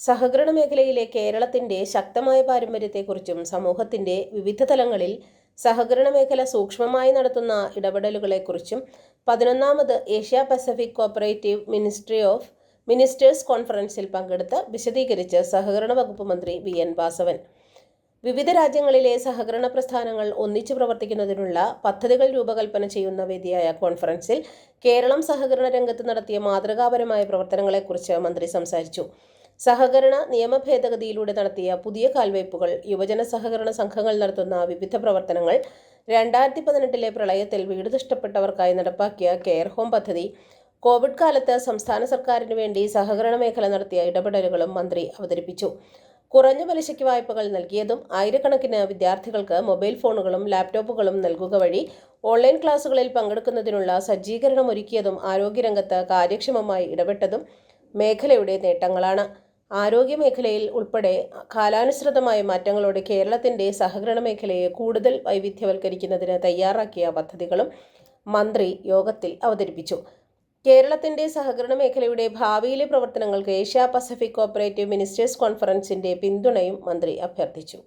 സഹകരണ മേഖലയിലെ കേരളത്തിന്റെ ശക്തമായ പാരമ്പര്യത്തെക്കുറിച്ചും സമൂഹത്തിന്റെ വിവിധ തലങ്ങളിൽ സഹകരണ മേഖല സൂക്ഷ്മമായി നടത്തുന്ന ഇടപെടലുകളെക്കുറിച്ചും പതിനൊന്നാമത് Asia Pacific cooperative ministry of ministers കോൺഫറൻസിൽ പങ്കെടുത്ത് വിശദീകരിച്ച് സഹകരണ വകുപ്പ് മന്ത്രി വി എൻ വാസവൻ. വിവിധ രാജ്യങ്ങളിലെ സഹകരണ പ്രസ്ഥാനങ്ങൾ ഒന്നിച്ചു പ്രവർത്തിക്കുന്നതിനുള്ള പദ്ധതികൾ രൂപകൽപ്പന ചെയ്യുന്ന വേദിയായ കോൺഫറൻസിൽ കേരളം സഹകരണ രംഗത്ത് നടത്തിയ മാതൃകാപരമായ പ്രവർത്തനങ്ങളെക്കുറിച്ച് മന്ത്രി സംസാരിച്ചു. സഹകരണ നിയമ ഭേദഗതിയിലൂടെ നടത്തിയ പുതിയ കാൽവയ്പ്പുകൾ യുവജന സഹകരണ സംഘങ്ങൾ നടത്തുന്ന വിവിധ പ്രവർത്തനങ്ങൾ രണ്ടായിരത്തി പതിനെട്ടിലെ പ്രളയത്തിൽ വീട് നഷ്ടപ്പെട്ടവർക്കായി നടപ്പാക്കിയ കെയർ ഹോം പദ്ധതി കോവിഡ് കാലത്ത് സംസ്ഥാന സർക്കാരിന് വേണ്ടി സഹകരണ മേഖല നടത്തിയ ഇടപെടലുകളും മന്ത്രി അവതരിപ്പിച്ചു. കുറഞ്ഞ പലിശയ്ക്ക് വായ്പകൾ നൽകിയതും ആയിരക്കണക്കിന് വിദ്യാർത്ഥികൾക്ക് മൊബൈൽ ഫോണുകളും ലാപ്ടോപ്പുകളും നൽകുക വഴി ഓൺലൈൻ ക്ലാസുകളിൽ പങ്കെടുക്കുന്നതിനുള്ള സജ്ജീകരണം ഒരുക്കിയതും ആരോഗ്യരംഗത്ത് കാര്യക്ഷമമായി ഇടപെട്ടതും മേഖലയുടെ നേട്ടങ്ങളാണ്. ആരോഗ്യ മേഖലയിൽ ഉൾപ്പെടെ കാലാനുസൃതമായ മാറ്റങ്ങളോടെ കേരളത്തിന്റെ സഹകരണ മേഖലയെ കൂടുതൽ വൈവിധ്യവൽക്കരിക്കുന്നതിന് തയ്യാറാക്കിയ പദ്ധതികളും മന്ത്രി യോഗത്തിൽ അവതരിപ്പിച്ചു. കേരളത്തിന്റെ സഹകരണ മേഖലയുടെ ഭാവിയിലെ പ്രവർത്തനങ്ങൾക്ക് ഏഷ്യ പസഫിക് കോപ്പറേറ്റീവ് മിനിസ്റ്റേഴ്സ് കോൺഫറൻസിന്റെ പിന്തുണയും മന്ത്രി അഭ്യർത്ഥിച്ചു.